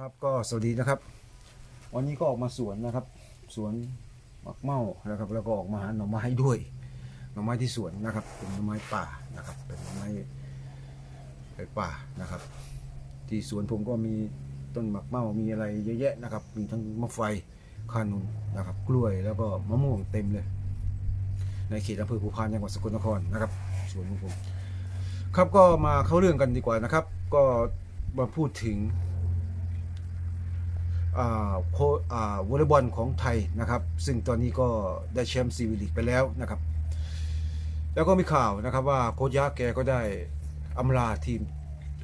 ครับก็สวัสดีนะครับ วันนี้ก็ออกมาสวนนะครับ สวนมักเมานะครับ แล้วก็ออกมาหาหน่อไม้ด้วยหน่อไม้ที่สวนนะครับ เป็นหน่อไม้ป่านะครับ เป็นหน่อไม้ป่านะครับ ที่สวนผมก็มีต้นหมักเมามีอะไรเยอะแยะนะครับ มีทั้งมะไฟคานุนนะครับ กล้วยแล้วก็มะม่วงเต็มเลย ในเขตอำเภอภูพานจังหวัดสกลนครนะครับสวนของผมครับก็มาเข้าเรื่องกันดีกว่านะครับ ก็มาพูดถึง วอลเลย์บอลของไทยนะครับ ซึ่งตอนนี้ก็ได้แชมป์ซีวิลีกไปแล้วนะครับ แล้วก็มีข่าวนะครับว่าโค้ชยะแกก็ได้อำลาทีม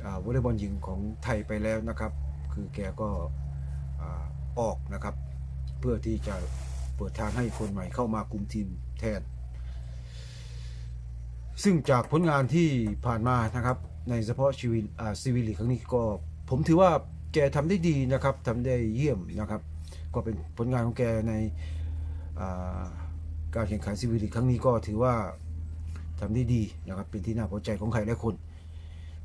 อาวอลเลย์บอลหญิงของไทยไปแล้วนะครับ คือแกก็อาออกนะครับ เพื่อที่จะเปิดทางให้คนใหม่เข้ามาคุมทีมแทน ซึ่งจากผลงานที่ผ่านมานะครับ ในเฉพาะชีวิตอ่าซีวิลีกครั้งนี้ก็ผมถือว่า แกทำได้ดีนะครับทำได้เยี่ยมนะครับ ก็เป็นผลงานของแกในการแข่งขันซีวิลีกครั้งนี้ก็ถือว่าทำได้ดีนะครับ เป็นที่น่าพอใจของใครหลายคน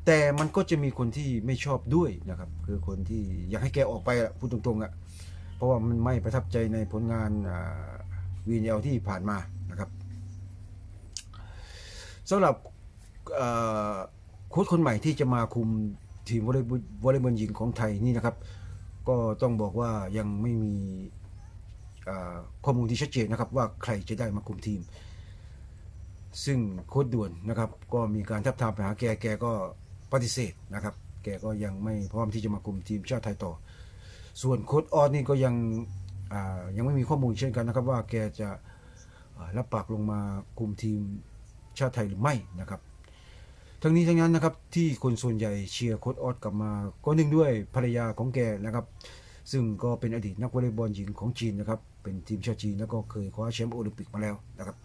แต่มันก็จะมีคนที่ไม่ชอบด้วยนะครับ คือคนที่อยากให้แกออกไปพูดตรงๆอะเพราะว่ามันไม่ประทับใจในผลงานวีเอลที่ผ่านมานะครับสำหรับโค้ชคนใหม่ที่จะมาคุม ทีมวอลเลย์บอลวอลเลย์บอลหญิงของไทยนี่นะครับ ก็ต้องบอกว่ายังไม่มีข้อมูลที่ชัดเจนนะครับว่าใครจะได้มาคุมทีม ซึ่งโค้ชด่วนนะครับ ก็มีการทับทามไปหาแกแกก็ปฏิเสธนะครับ แกก็ยังไม่พร้อมที่จะมาคุมทีมชาติไทยต่อ ส่วนโค้ชออสนี่ก็ยังยังไม่มีข้อมูลเช่นกันนะครับ ว่าแกจะรับปากลงมาคุมทีมชาติไทยหรือไม่นะครับ ทั้งนี้ทั้งนั้นนะครับที่คนส่วนใหญ่เชียร์โค้ดออสกลับมาก็เนื่องด้วยภรรยาของแกนะครับ ซึ่งก็เป็นอดีตนักวอลเลย์บอลหญิงของจีนนะครับเป็นทีมชาติจีนแล้วก็เคยคว้าแชมป์โอลิมปิกมาแล้วนะครับ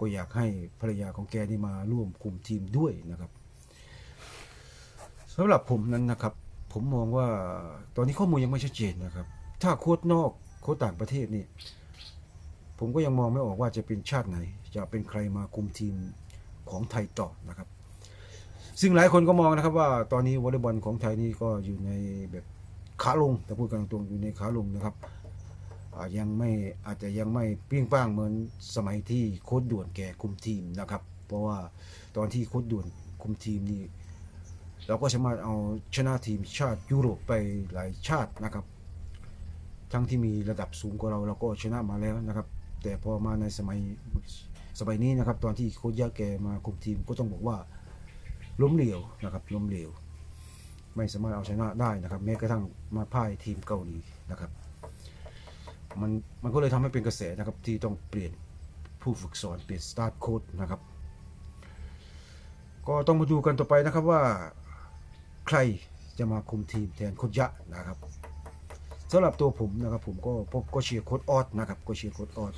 ก็อยากให้ภรรยาของแกนี่มาร่วมคุมทีมด้วยนะครับสำหรับผมนั้นนะครับ ผมมองว่าตอนนี้ข้อมูลยังไม่ชัดเจนนะครับ ถ้าโค้ดนอกโค้ดต่างประเทศนี่ผมก็ยังมองไม่ออกว่าจะเป็นชาติไหน จะเป็นใครมาคุมทีมของไทยต่อนะครับ ซึ่งหลายคนก็มองนะครับว่าตอนนี้วอลเลย์บอลของไทยนี่ก็อยู่ในแบบขาลงแต่พูดกันตรงๆอยู่ในขาลงนะครับอ่ายังไม่อาจจะยังไม่เปี้ยงป้างเหมือนสมัยที่โค้ดด่วนแกคุมทีมนะครับ เพราะว่าตอนที่โค้ดด่วนคุมทีมนี่เราก็สามารถเอาชนะทีมชาติยุโรปไปหลายชาตินะครับ ทั้งที่มีระดับสูงกว่าเราเราก็ชนะมาแล้วนะครับ แต่พอมาในสมัยสมัยนี้นะครับ ตอนที่โค้ชยะแกมาคุมทีมก็ต้องบอกว่า ล้มเหลวนะครับล้มเหลว ไม่สามารถเอาชนะได้นะครับ แม้กระทั่งมาพ่ายทีมเกาหลีนะครับ มันมันก็เลยทำให้เป็นกระแสนะครับที่ต้องเปลี่ยนผู้ฝึกสอนเปลี่ยนสตาร์ทโค้ดนะครับ ก็ต้องมาดูกันต่อไปนะครับว่าใครจะมาคุมทีมแทนโค้ชยะนะครับสำหรับตัวผมนะครับผมก็พบก็เชียร์โค้ดออสนะครับก็เชียร์โค้ดออส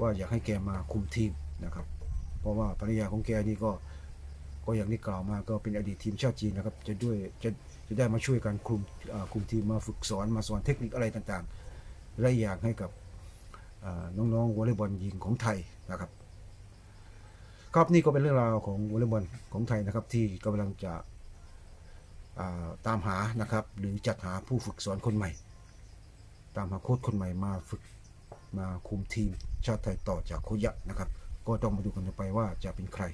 ว่าอยากให้แกมาคุมทีมนะครับ เพราะว่าภรรยาของแกนี่ก็ ก็อย่างที่กล่าวมาก็เป็นอดีตทีมชาติจีนนะครับจะด้วยจะจะได้มาช่วยกันคุมอ่าคุมทีมมาฝึกสอนมาสอนเทคนิคอะไรต่างๆและอย่างให้กับน้องๆวอลเลย์บอลหญิงของไทยนะครับครับนี่ก็เป็นเรื่องราวของวอลเลย์บอลของไทยนะครับ ที่กำลังจะตามหานะครับ หรือจัดหาผู้ฝึกสอนคนใหม่ ตามหาโค้ชคนใหม่มาฝึกมาคุมทีมชาติไทยต่อจากโคยะนะครับ ก็ต้องมาดูกันต่อไปว่าจะเป็นใคร